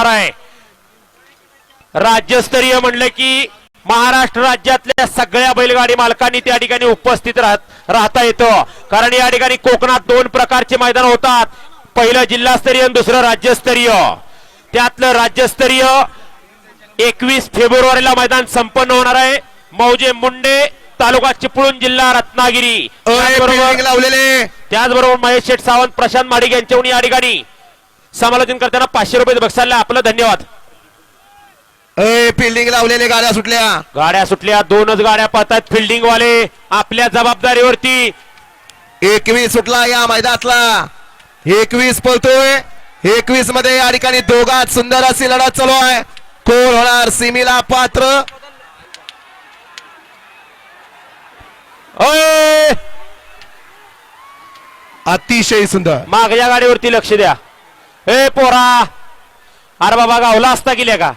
होणार आहे. राज्यस्तरीय म्हणलं की महाराष्ट्र राज्यातल्या सगळ्या बैलगाडी मालकांनी त्या ठिकाणी उपस्थित राहत राहता येतं. कारण या ठिकाणी कोकणात दोन प्रकारचे मैदान होतात. पहिलं जिल्हास्तरीय आणि दुसरं राज्यस्तरीय. त्यातलं राज्यस्तरीय एकवीस फेब्रुवारीला मैदान संपन्न होणार आहे. मौजे मुंडे तालुका चिपळूण जिल्हा रत्नागिरी. लावलेले. त्याचबरोबर महेश शेठ सावंत प्रशांत माडिक यांच्याहून या ठिकाणी समालोचन करताना पाचशे रुपये बक्षाला आपलं धन्यवाद. अय फिल्डिंग लावलेले गाड्या सुटल्या. गाड्या सुटल्या दोनच गाड्या पाहतात फिल्डिंग वाले आपल्या जबाबदारीवरती. एकवीस सुटला या मैदानातला. एकवीस पळतोय. एकवीसमध्ये या ठिकाणी दोघात सुंदर अशी लढत चालू आहे. कोण होणार? सिमीला पात्र. अतिशय सुंदर. मागच्या गाडीवरती लक्ष द्या. ए पोरा अरे बाबा गावला असता गेल्या का?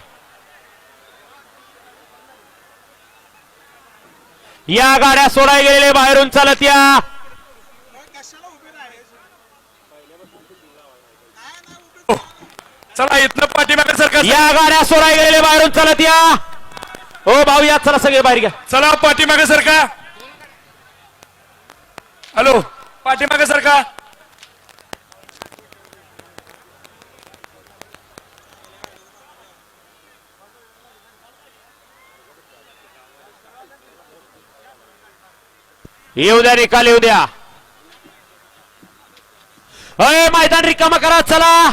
या गाड्या सोडाय गेलेले बाहेरून चालत या. चला इथनं पाठीमागे सरकार या गाड्या सोडाय गेलेले बाहेरून चालत या. हो भाऊ या चला सगळे बाहेर घ्या. चला पाठीमागे सरका. हॅलो पाठीमागे सरका. येऊ द्या निकाल येऊ द्या. अय मैदान रिकामा करा चला.